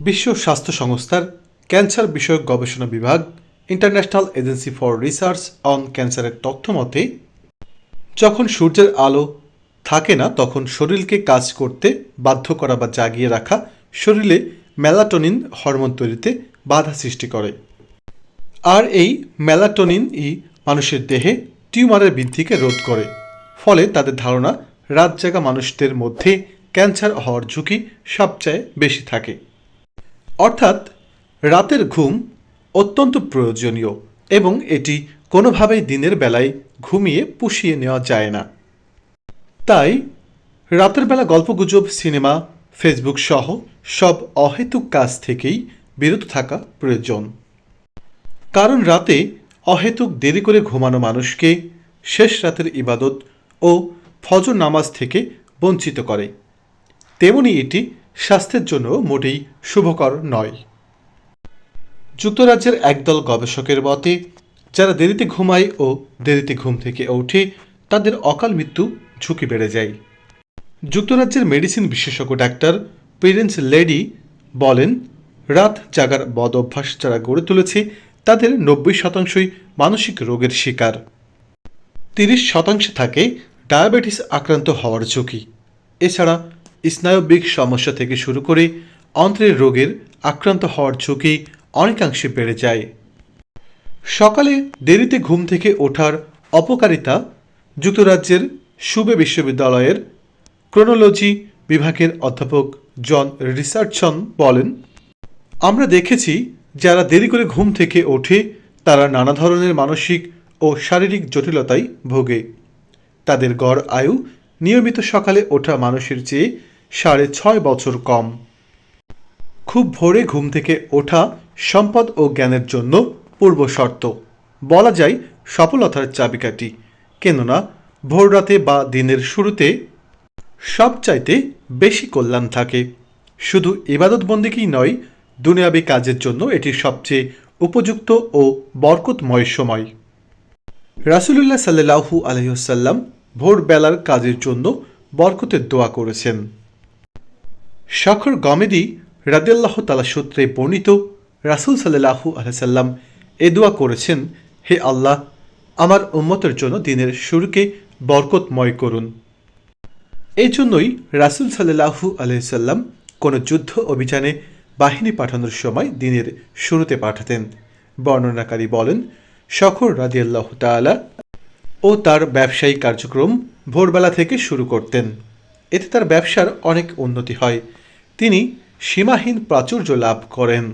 বিশ্ব স্বাস্থ্য সংস্থার ক্যান্সার বিষয়ক গবেষণা বিভাগ international agency for research on ক্যান্সারের তথ্য মতে যখন সূর্যের আলো থাকে না, তখন শরীরকে কাজ করতে বাধ্য করা বা জাগিয়ে রাখা শরীরে মেলাটোনিন হরমোন তৈরিতে বাধা সৃষ্টি করে। আর এই মেলাটোনিনই মানুষের দেহে টিউমারের বৃদ্ধিকে রোধ করে। ফলে তাদের ধারণা, রাত জাগা মানুষদের মধ্যে ক্যান্সার হওয়ার ঝুঁকি সবচেয়ে বেশি থাকে। অর্থাৎ রাতের ঘুম অত্যন্ত প্রয়োজনীয় এবং এটি কোনোভাবেই দিনের বেলায় ঘুমিয়ে পুষিয়ে নেওয়া যায় না। তাই রাতের বেলা গল্পগুজব, সিনেমা, ফেসবুক সহ সব অহেতুক কাজ থেকেই বিরত থাকা প্রয়োজন। কারণ রাতে অহেতুক দেরি করে ঘুমানো মানুষকে শেষ রাতের ইবাদত ও ফজর নামাজ থেকে বঞ্চিত করে। তেমনি এটি স্বাস্থ্যের জন্য মোটেই শুভকর নয়। যুক্তরাজ্যের একদল গবেষকের মতে, যারা দেরিতে ঘুমায় ও দেরিতে ঘুম থেকে ওঠে, তাদের অকাল মৃত্যু ঝুঁকি বেড়ে যায়। যুক্তরাজ্যের মেডিসিন বিশেষজ্ঞ ডাক্তার প্রিন্স লেডি বলেন, রাত জাগার বদ অভ্যাস যারা গড়ে তুলেছে, তাদের নব্বই শতাংশই মানসিক রোগের শিকার। তিরিশ শতাংশে থাকে ডায়াবেটিস আক্রান্ত হওয়ার ঝুঁকি। এছাড়া স্নায়বিক সমস্যা থেকে শুরু করে অন্ত্রের রোগের আক্রান্ত হওয়ার ঝুঁকি অনেকাংশে বেড়ে যায়। সকালে দেরিতে ঘুম থেকে ওঠার অপকারিতা যুক্তরাজ্যের সুবে বিশ্ববিদ্যালয়ের ক্রোনোলজি বিভাগের অধ্যাপক জন রিসার্চন বলেন, আমরা দেখেছি যারা দেরি করে ঘুম থেকে ওঠে, তারা নানা ধরনের মানসিক ও শারীরিক জটিলতায় ভোগে। তাদের গড় আয়ু নিয়মিত সকালে ওঠা মানুষের চেয়ে সাড়ে ছয় বছর কম। খুব ভোরে ঘুম থেকে ওঠা সম্পদ ও জ্ঞানের জন্য পূর্ব শর্ত। বলা যায় সফলতার চাবিকাঠি। কেননা, ভোর রাতে বা দিনের শুরুতে সবচাইতে বেশি কল্যাণ থাকে। শুধু ইবাদত বন্দিকেই নয়, দুনিয়াবি কাজের জন্য এটি সবচেয়ে উপযুক্ত ও বরকতময় সময়। রাসুলুল্লাহ সাল্লাহু আলহিহসাল্লাম ভোরবেলার কাজের জন্য বরকতের দোয়া করেছেন। শখর গমেদি রাদিয়াল্লাহ তালা সূত্রে বর্ণিত রাসুল সাল্লাহু আলহাম এ দোয়া করেছেন, হে আল্লাহ, আমার উম্মতের জন্য দিনের শুরুকে বরকতময় করুন। এই জন্যই রাসুল সাল্লাহু আলহিসাল্লাম কোনো যুদ্ধ অভিযানে বাহিনী পাঠানোর সময় দিনের শুরুতে পাঠাতেন। বর্ণনাকারী বলেন, শখর রাদিয়াল্লাহ তালা ও তার ব্যবসায়িক কার্যক্রম ভোরবেলা থেকে শুরু করতেন। এতে তার ব্যবসার অনেক উন্নতি হয়। তিনি সীমাহীন প্রাচুর্য লাভ করেন।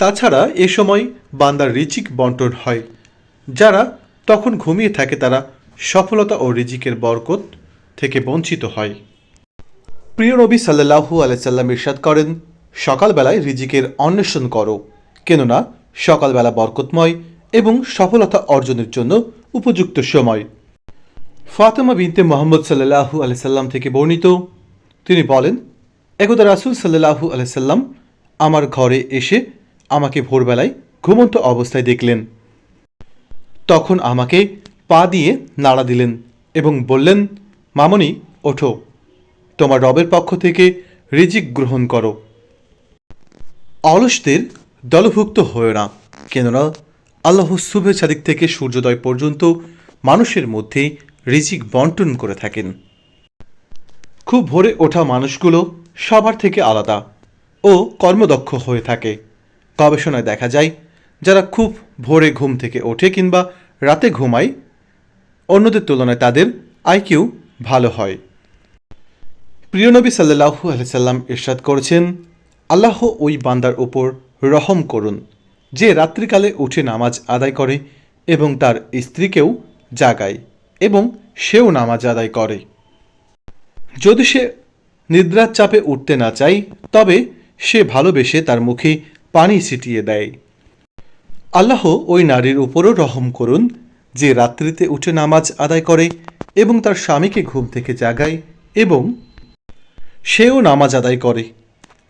তাছাড়া এ সময় বান্দার রিজিক বন্টন হয়, যারা তখন ঘুমিয়ে থাকে তারা সফলতা ও রিজিকের বরকত থেকে বঞ্চিত হয়। প্রিয় নবী সাল্লাহু আলাইসাল্লাম ইরশাদ করেন, সকালবেলায় রিজিকের অন্বেষণ করো, কেননা সকালবেলা বরকতময় এবং সফলতা অর্জনের জন্য উপযুক্ত সময়। ফাতেমা বিনতে মোহাম্মদ সাল্লাহু আলাইসাল্লাম থেকে বর্ণিত, তিনি বলেন, একদা রাসুল সাল্লাহু আলাইসাল্লাম আমার ঘরে এসে আমাকে ভোরবেলায় ঘুমন্ত অবস্থায় দেখলেন। তখন আমাকে পা দিয়ে নাড়া দিলেন এবং বললেন, মামনি, ওঠো। তোমার রবের পক্ষ থেকে রিজিক গ্রহণ করো। অলসদের দলভুক্ত হয়ে না। কেননা, আল্লাহ শুভেচ্ছা দিক থেকে সূর্যোদয় পর্যন্ত মানুষের মধ্যে রিজিক বন্টন করে থাকেন। খুব ভোরে ওঠা মানুষগুলো সবার থেকে আলাদা ও কর্মদক্ষ হয়ে থাকে। গবেষণায় দেখা যায়, যারা খুব ভোরে ঘুম থেকে ওঠে কিংবা রাতে ঘুমায়, অন্যদের তুলনায় তাদের আইকিউ ভালো হয়। প্রিয় নবী সাল্লাহু আলসালাম ইরশাদ করেছেন, আল্লাহ ওই বান্দার ওপর রহম করুন, যে রাত্রিকালে উঠে নামাজ আদায় করে এবং তার স্ত্রীকেও জাগায়। এবং সেও নামাজ আদায় করে। যদি সে নিদ্রার চাপে উঠতে না চায়, তবে সে ভালোবেসে তার মুখে পানি ছিটিয়ে দেয়। আল্লাহ ওই নারীর উপরও রহম করুন, যে রাত্রিতে উঠে নামাজ আদায় করে এবং তার স্বামীকে ঘুম থেকে জাগায় এবং সেও নামাজ আদায় করে।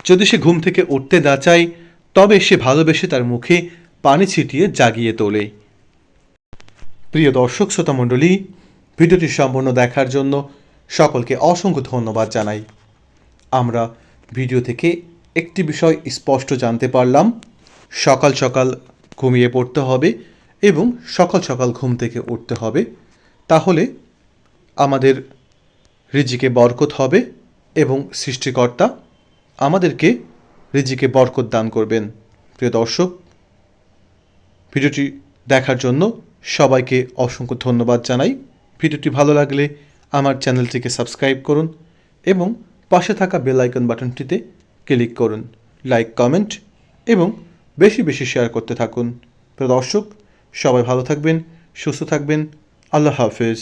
যদি সে ঘুম থেকে উঠতে না চায়, তবে সে ভালোবেসে তার মুখে পানি ছিটিয়ে জাগিয়ে তোলে। প্রিয় দর্শক শ্রোতা মণ্ডলী ভিডিওটি সম্পূর্ণ দেখার জন্য সকলকে অসংখ্য ধন্যবাদ জানাই। আমরা ভিডিও থেকে একটি বিষয় স্পষ্ট জানতে পারলাম। সকাল সকাল ঘুমিয়ে পড়তে হবে এবং সকাল সকাল ঘুম থেকে উঠতে হবে। তাহলে আমাদের রিজিকে বরকত হবে এবং সৃষ্টিকর্তা আমাদেরকে রিজিকে বরকত দান করবেন। প্রিয় দর্শক, ভিডিওটি দেখার জন্য সবাইকে অসংখ্য ধন্যবাদ জানাই। ভিডিওটি ভালো লাগলে আমার চ্যানেলটিকে সাবস্ক্রাইব করুন এবং পাশে থাকা বেল আইকন বাটনটিতে ক্লিক করুন, লাইক, কমেন্ট এবং বেশি বেশি শেয়ার করতে থাকুন। প্রিয় দর্শক, সবাই ভালো থাকবেন, সুস্থ থাকবেন। আল্লাহ হাফেজ।